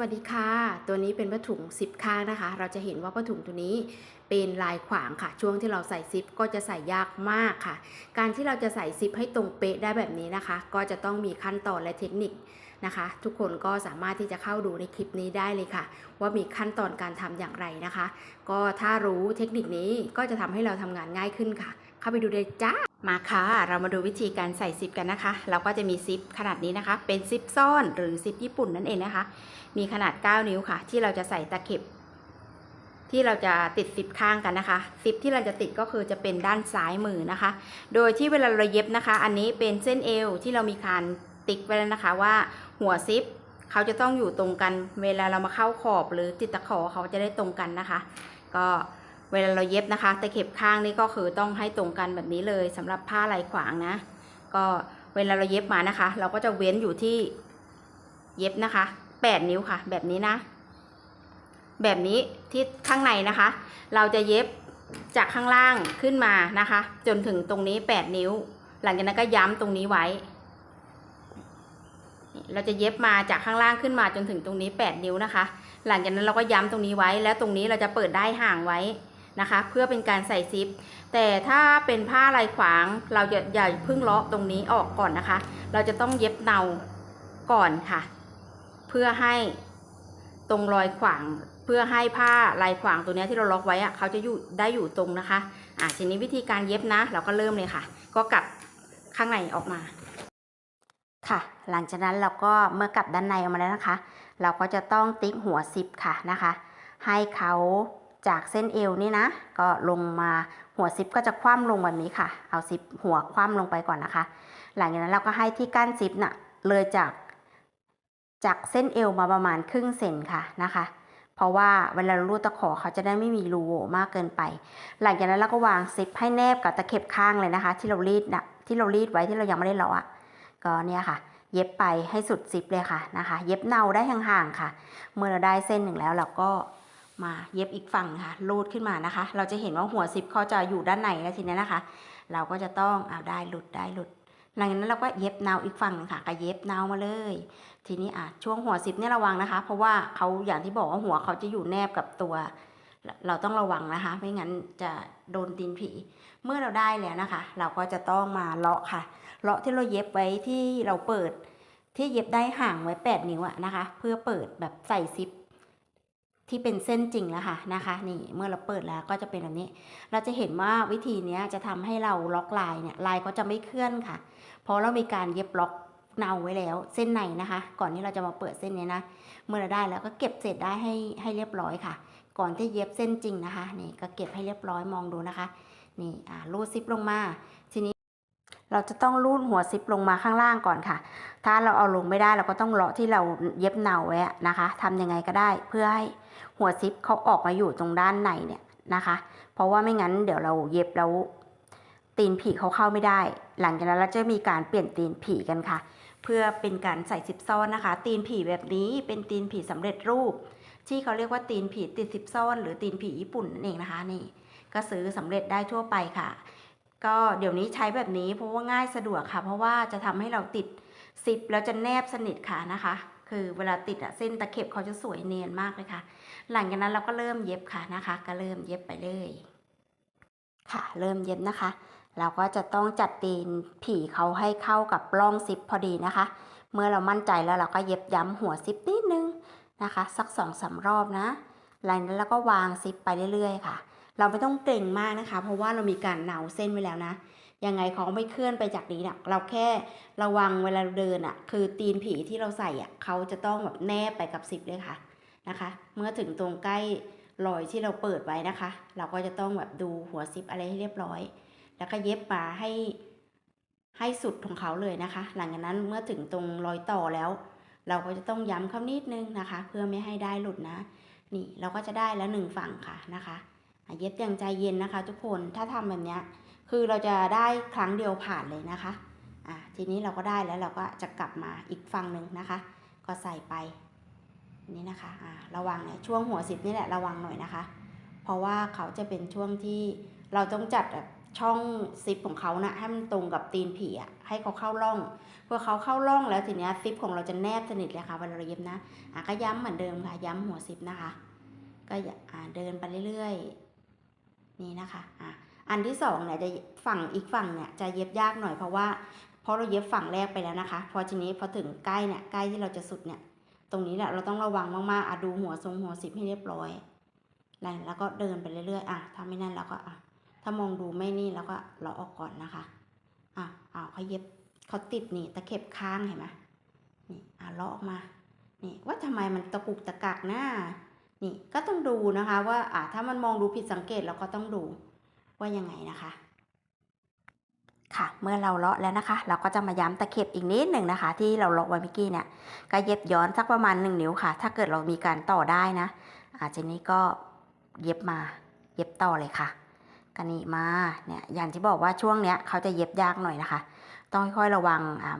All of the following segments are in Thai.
วัสดีค่ะ ตัวนี้เป็นผ้าถุงซิปข้างนะคะ เราจะเห็นว่าผ้าถุงตัวนี้เป็นลายขวางค่ะ ช่วงที่เราใส่ซิปก็จะใส่ยากมากค่ะ การที่เราจะใส่ซิปให้ตรงเป๊ะได้แบบนี้นะคะ ก็จะต้องมีขั้นตอนและเทคนิคนะคะ ทุกคนก็สามารถที่จะเข้าดูในคลิปนี้ได้เลยค่ะ ว่ามีขั้นตอนการทำอย่างไรนะคะ ก็ถ้ารู้เทคนิคนี้ก็จะทำให้เราทำงานง่ายขึ้นค่ะ เข้าไปดูเลยจ้า มาค่ะ เรามาดูวิธีการใส่ซิปกันนะคะ เราก็จะมีซิปขนาดนี้นะคะ เป็นซิปซ่อนหรือซิปญี่ปุ่นนั่นเองนะคะ มีขนาด 9 นิ้วค่ะ ที่เราจะใส่ตะเข็บ ที่เราจะติดซิปข้างกันนะคะ ซิปที่เราจะติดก็คือจะเป็นด้านซ้ายมือนะคะ โดยที่เวลาเราเย็บนะคะ อันนี้เป็นเส้นเอวที่เรามีการติ๊กไว้แล้วนะคะว่าหัวซิปเขาจะต้องอยู่ตรงกัน เวลาเรามาเข้าขอบหรือติดตะขอเขาจะได้ตรงกันนะคะ ก็ เวลาเราเย็บนะคะตะเข็บข้างนี่ก็คือต้องให้ตรงกันแบบนี้เลยสำหรับผ้าลายขวางนะ ก็เวลาเราเย็บมานะคะ เราก็จะเว้นอยู่ที่เย็บนะคะ8นิ้วค่ะ แบบนี้นะ แบบนี้ที่ข้างในนะคะ เราจะเย็บจากข้างล่างขึ้นมานะคะ จนถึงตรงนี้8นิ้ว หลังจากนั้นก็ย้ำตรงนี้ไว้ เราจะเย็บมาจากข้างล่างขึ้นมาจนถึงตรงนี้8นิ้วนะคะ หลังจากนั้นเราก็ย้ำตรงนี้ไว้ แล้วตรงนี้เราจะเปิดได้ห่างไว้ นะคะ เพื่อเป็นการใส่ซิป แต่ถ้าเป็นผ้าลายขวางเราจะอย่าพิ่งเลาะตรงนี้ออกก่อนนะคะ เราจะต้องเย็บเนาก่อนค่ะ เพื่อให้ตรงรอยขวางเพื่อให้ผ้าลายขวางตัวนี้ที่เราล็อกไว้อะเขาจะอยู่ได้อยู่ตรงนะคะอะทีนี้วิธีการเย็บนะ เราก็เริ่มเลยค่ะ ก็กลับข้างในออกมา ค่ะ หลังจากนั้นเราก็เมื่อกลับด้านในออกมาแล้วนะคะ เราก็จะต้องติ๊กหัวซิปค่ะนะคะ ให้เขา จากเส้นเอวนี่นะ ก็ลงมาหัวซิปก็จะคว่ำลงแบบนี้ค่ะ เอาซิปหัวคว่ำลงไปก่อนนะคะ หลังจากนั้นเราก็ให้ที่กั้นซิปน่ะเลยจากจากเส้นเอวมาประมาณครึ่งเซนค่ะนะคะ เพราะว่าเวลาเรารูดตะขอเขาจะได้ไม่มีรูโหว่มากเกินไป หลังจากนั้นเราก็วางซิปให้แนบกับตะเข็บข้างเลยนะคะ ที่เรารีดนะที่เรารีดไว้ที่เรายังไม่ได้เลาะอะก็เนี่ยค่ะ เย็บไปให้สุดซิปเลยค่ะนะคะ เย็บเนาได้ห่างๆค่ะ เมื่อเราได้เส้นหนึ่งแล้วเราก็ มาเย็บอีกฝั่งค่ะรูดขึ้นมานะคะ เราจะเห็นว่าหัวซิปเขาจะอยู่ด้านในแล้วทีนี้นะคะ เราก็จะต้องเอาได้หลุดได้หลุดหลังจากนั้นเราก็เย็บเนาอีกฝั่งนึงค่ะก็เย็บนามาเลย ทีนี้อะช่วงหัวซิปเนี่ยระวังนะคะ เพราะว่าเขาอย่างที่บอกว่าหัวเขาจะอยู่แนบกับตัว เราต้องระวังนะคะ ไม่งั้นจะโดนตีนผี เมื่อเราได้แล้วนะคะ เราก็จะต้องมาเลาะค่ะ เลาะที่เราเย็บไว้ที่เราเปิด ที่เย็บได้ห่างไว้ 8 นิ้วอะนะคะ เพื่อเปิดแบบใส่ซิป ที่เป็นเส้นจริงแล้วค่ะนะคะนี่เมื่อเราเปิดแล้วก็จะเป็นแบบนี้ เราจะเห็นว่าวิธีนี้จะทำให้เราล็อกลายเนี่ยลายก็จะไม่เคลื่อนค่ะ เพราะเรามีการเย็บล็อกเนาไว้แล้วเส้นในนะคะ ก่อนที่เราจะมาเปิดเส้นนี้นะ เมื่อเราได้แล้วก็เก็บเศษได้ให้ให้เรียบร้อยค่ะ ก่อนที่เย็บเส้นจริงนะคะนี่ก็เก็บให้เรียบร้อยมองดูนะคะนี่อ่ารูดซิปลงมา เราจะต้องรูดหัวซิปลงมาข้างล่างก่อนค่ะ ถ้าเราเอาลงไม่ได้เราก็ต้องเลาะที่เราเย็บเนาไว้นะคะทำยังไงก็ได้เพื่อให้หัวซิปเขาออกมาอยู่ตรงด้านในเนี่ยนะคะ เพราะว่าไม่งั้นเดี๋ยวเราเย็บแล้วตีนผีเขาเข้าไม่ได้ หลังจากนั้นเราจะมีการเปลี่ยนตีนผีกันค่ะ เพื่อเป็นการใส่ซิปซ่อนนะคะ ตีนผีแบบนี้เป็นตีนผีสำเร็จรูป ที่เขาเรียกว่าตีนผีติดซิปซ่อน หรือตีนผีญี่ปุ่นนั่นเองนะคะนี่ก็ซื้อสำเร็จได้ทั่วไปค่ะ ก็เดี๋ยวนี้ใช้แบบนี้เพราะว่าง่ายสะดวกค่ะ เพราะว่าจะทำให้เราติดซิปแล้วจะแนบสนิทค่ะนะคะ คือเวลาติดอะเส้นตะเข็บเขาจะสวยเนียนมากเลยค่ะ หลังจากนั้นเราก็เริ่มเย็บค่ะนะคะ ก็เริ่มเย็บไปเลย ค่ะ เริ่มเย็บนะคะ เราก็จะต้องจัดตีนผีเขาให้เข้ากับร่องซิปพอดีนะคะ เมื่อเรามั่นใจแล้วเราก็เย็บย้ำหัวซิปนิดนึงนะคะ สักสองสามรอบนะหลังจากนั้นเราก็วางซิปไปเรื่อย ๆ ค่ะ เราไม่ต้องเกรงมากนะคะ เพราะว่าเรามีการเหนาเส้นไว้แล้วนะยังไงเขาไม่เคลื่อนไปจากนี้นะเราแค่ระวังเวลาเดินอะ่ะ คือตีนผีที่เราใส่อะ่ะเขาจะต้องแบบแนบไปกับซิปเลยค่ะนะคะ เมื่อถึงตรงใกล้รอยที่เราเปิดไว้นะคะ เราก็จะต้องแบบดูหัวซิปอะไรให้เรียบร้อย แล้วก็เย็บมาให้ให้สุดของเขาเลยนะคะ หลังจากนั้นเมื่อถึงตรงรอยต่อแล้ว เราก็จะต้องย้ำเขานิดนึงนะคะ เพื่อไม่ให้ได้หลุดนะ นี่เราก็จะได้แล้วหนึ่งฝั่งค่ะนะคะ เย็บอย่างใจเย็นนะคะ ทุกคนถ้าทำแบบนี้คือเราจะได้ครั้งเดียวผ่านเลยนะคะอะทีนี้เราก็ได้แล้วเราก็จะกลับมาอีกฝั่งหนึ่งนะคะ ก็ใส่ไปนี่นะคะอะระวังเนี่ยช่วงหัวสิบนี่แหละระวังหน่อยนะคะ เพราะว่าเขาจะเป็นช่วงที่เราต้องจัดแบบช่องซิปของเขานะให้มันตรงกับตีนผีอะให้เขาเข้าร่องเพื่อเขาเข้าร่องแล้วทีเนี้ยซิปของเราจะแนบสนิทเลยค่ะเวลาเราเย็บนะอะก็ย้ำเหมือนเดิมค่ะย้ำหัวซิปนะคะ ก็อย่าอ่าเดินไปเรื่อยๆ นี่นะคะอะอันที่สองเนี่ยจะฝั่งอีกฝั่งเนี่ยจะเย็บยากหน่อยเพราะว่าเพราะเราเย็บฝั่งแรกไปแล้วนะคะพอทีนี้พอถึงใกล้เนี่ยใกล้ที่เราจะสุดเนี่ยตรงนี้แหละเราต้องระวังมากๆอะดูหัวทรงหัวซิปให้เรียบร้อยแล้วแล้วก็เดินไปเรื่อยๆอะถ้าไม่นั่นเราก็อะถ้ามองดูไม่นี่เราก็เราออกก่อนนะคะอะเอาเขาเย็บเขาติดนี่ตะเข็บข้างเห็นไหมนี่อะเลาะออกมานี่ว่าทำไมมันตะกุกตะกักหน้า นี่ก็ต้องดูนะคะว่าอ่าถ้ามันมองดูผิดสังเกตเราก็ต้องดูว่ายังไงนะคะ ค่ะเมื่อเราเลาะแล้วนะคะ เราก็จะมาย้ำตะเข็บอีกนิดหนึ่งนะคะ ที่เราเลาะไว้เมื่อกี้เนี่ยก็เย็บย้อนสักประมาณ 1 นิ้วค่ะ ถ้าเกิดเรามีการต่อได้นะอาทีนี้ก็เย็บมาเย็บต่อเลยค่ะกันนี่มาเนี่ยอย่างที่บอกว่าช่วงเนี้ยเขาจะเย็บยากหน่อยนะคะ ต้องค่อยๆระวังอ่า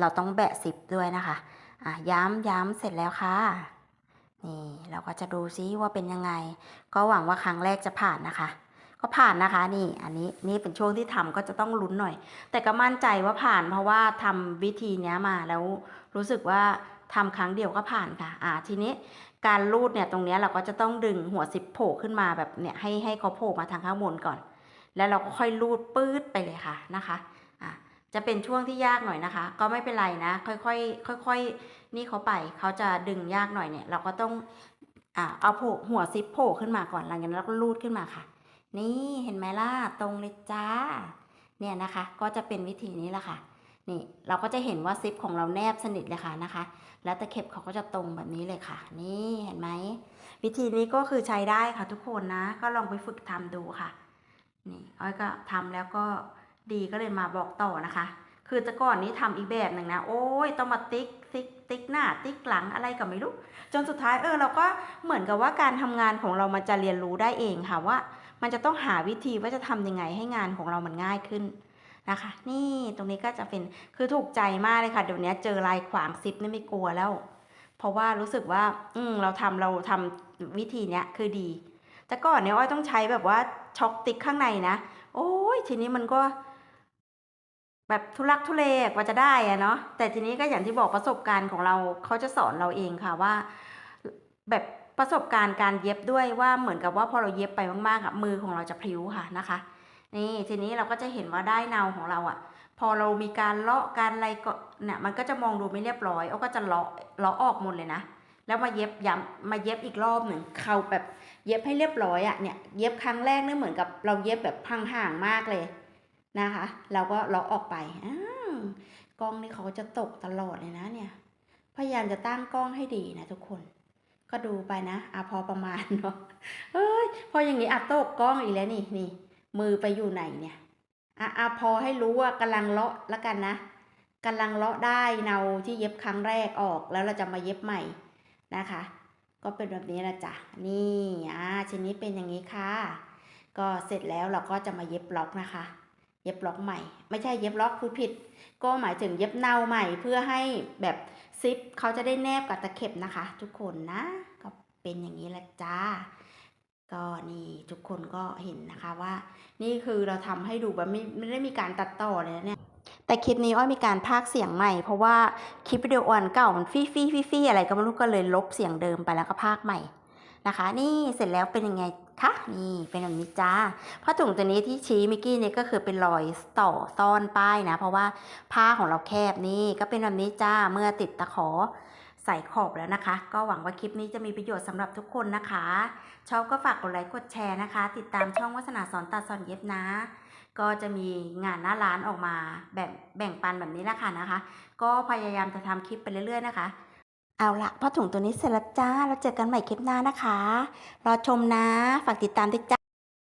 เราต้องแบะซิปด้วยนะคะอะย้ำย้ำเสร็จแล้วค่ะ นี่เราก็จะดูซิว่าเป็นยังไง ก็หวังว่าครั้งแรกจะผ่านนะคะ ก็ผ่านนะคะนี่อันนี้นี่เป็นช่วงที่ทำก็จะต้องลุ้นหน่อย แต่ก็มั่นใจว่าผ่านเพราะว่าทำวิธีนี้มาแล้วรู้สึกว่าทำครั้งเดียวก็ผ่านค่ะอ่าทีนี้การรูดเนี่ยตรงนี้เราก็จะต้องดึงหัวซิปโผล่ขึ้นมาแบบเนี่ยให้ให้เขาโผล่มาทางข้างบนก่อน แล้วเราก็ค่อยรูดปื๊ดไปเลยค่ะนะคะ จะเป็นช่วงที่ยากหน่อยนะคะ ก็ไม่เป็นไรนะ ค่อยๆค่อยๆนี่เขาไปเขาจะดึงยากหน่อยเนี่ย เราก็ต้องอ่าเอาโผล่หัวซิปโผล่ขึ้นมาก่อนหลังจากนั้นเราก็รูดขึ้นมาค่ะ นี่เห็นไหมล่ะตรงเลยจ้า เนี่ยนะคะ ก็จะเป็นวิธีนี้แหละค่ะนี่เราก็จะเห็นว่าซิปของเราแนบสนิทเลยค่ะนะคะ แล้วตะเข็บเขาก็จะตรงแบบนี้เลยค่ะ นี่เห็นไหมวิธีนี้ก็คือใช้ได้ค่ะทุกคนนะ ก็ลองไปฝึกทำดูค่ะ นี่อ้อยก็ทำแล้วก็ ดีก็เลยมาบอกต่อนะคะ คือแต่ก่อนนี้ทำอีกแบบหนึ่งนะ โอ้ยต้องมาติ๊กติ๊กติ๊กหน้า ติ๊กหลังอะไรก็ไม่รู้ จนสุดท้ายเออเราก็เหมือนกับว่าการทำงานของเรามันจะเรียนรู้ได้เองค่ะว่า มันจะต้องหาวิธีว่าจะทำยังไงให้งานของเรามันง่ายขึ้นนะคะ นี่ตรงนี้ก็จะเป็นคือถูกใจมากเลยค่ะ เดี๋ยวนี้เจอลายขวางซิปนี่ไม่กลัวแล้ว เพราะว่ารู้สึกว่า อืมเราทำเราทำวิธีเนี้ยคือดี แต่ก่อนเนี่ยอ้อยต้องใช้แบบว่าช็อกติ๊กข้างในนะ โอ้ยทีนี้มันก็ แบบทุลักทุเลกว่าจะได้อะเนาะแต่ทีนี้ก็อย่างที่บอกประสบการณ์ของเราเขาจะสอนเราเองค่ะว่า แบบประสบการณ์การเย็บด้วยว่าเหมือนกับว่าพอเราเย็บไปมากๆอะมือของเราจะพลิ้วค่ะนะคะ นี่ทีนี้เราก็จะเห็นว่าได้เนาของเราอะพอเรามีการเลาะการอะไรก็เนี่ยมันก็จะมองดูไม่เรียบร้อยเอาก็จะเลาะเลาะออกหมดเลยนะแล้วมาเย็บย้ำมาเย็บอีกรอบหนึ่งเขาแบบเย็บให้เรียบร้อยอะเนี่ยเย็บครั้งแรกเนี่ยเหมือนกับเราเย็บแบบพังห่างมากเลย นะคะ เราก็เลาะออกไปอ้าวกล้องนี่เขาจะตกตลอดเลยนะเนี่ย พยายามจะตั้งกล้องให้ดีนะทุกคน ก็ดูไปนะอะพอประมาณเนาะเอ้ยพออย่างนี้อะตกกล้องอีกแล้วนี่นี่มือไปอยู่ไหนเนี่ยอะอะพอให้รู้ว่ากำลังเลาะแล้วกันนะกำลังเลาะได้เนาที่เย็บครั้งแรกออกแล้วเราจะมาเย็บใหม่นะคะ ก็เป็นแบบนี้ละจ้ะนี่อ่าชิ้นนี้เป็นอย่างนี้ค่ะ ก็เสร็จแล้วเราก็จะมาเย็บล็อกนะคะ เย็บล็อกใหม่ ไม่ใช่เย็บล็อกพูดผิด ก็หมายถึงเย็บเนาใหม่เพื่อให้แบบซิปเขาจะได้แนบกับตะเข็บนะคะ ทุกคนนะ ก็เป็นอย่างนี้ละจ้าก็นี่ทุกคนก็เห็นนะคะว่า นี่คือเราทำให้ดูแบบไม่ไม่ได้มีการตัดต่อเลยนะเนี่ยแต่คลิปนี้อ้อยมีการพากเสียงใหม่ เพราะว่าคลิปวิดีโออันเก่ามันฟี่ฟี่ฟี่ฟี่อะไรก็ไม่รู้ก็เลยลบเสียงเดิมไปแล้วก็พากใหม่นะคะ นี่เสร็จแล้วเป็นยังไง คะ นี่เป็นแบบนี้จ้าผ้าถุงตัวนี้ที่ชี้มิกกี้เนี่ยก็คือเป็นรอยต่อซ่อนป้ายนะ เพราะว่าผ้าของเราแคบนี่ก็เป็นแบบนี้จ้าเมื่อติดตะขอใส่ขอบแล้วนะคะ ก็หวังว่าคลิปนี้จะมีประโยชน์สำหรับทุกคนนะคะ ชอบก็ฝากกดไลค์กดแชร์นะคะ ติดตามช่องวัฒนาสอนตัดสอนเย็บนะ ก็จะมีงานหน้าร้านออกมาแบ่งแบ่งปันแบบนี้แหละค่ะนะคะ ก็พยายามจะทำคลิปไปเรื่อยๆนะคะ เอาละผ้าถุงตัวนี้เสร็จแล้วจ้า แล้วเจอกันใหม่คลิปหน้านะคะ รอชมนะ ฝากติดตามด้วยจ้า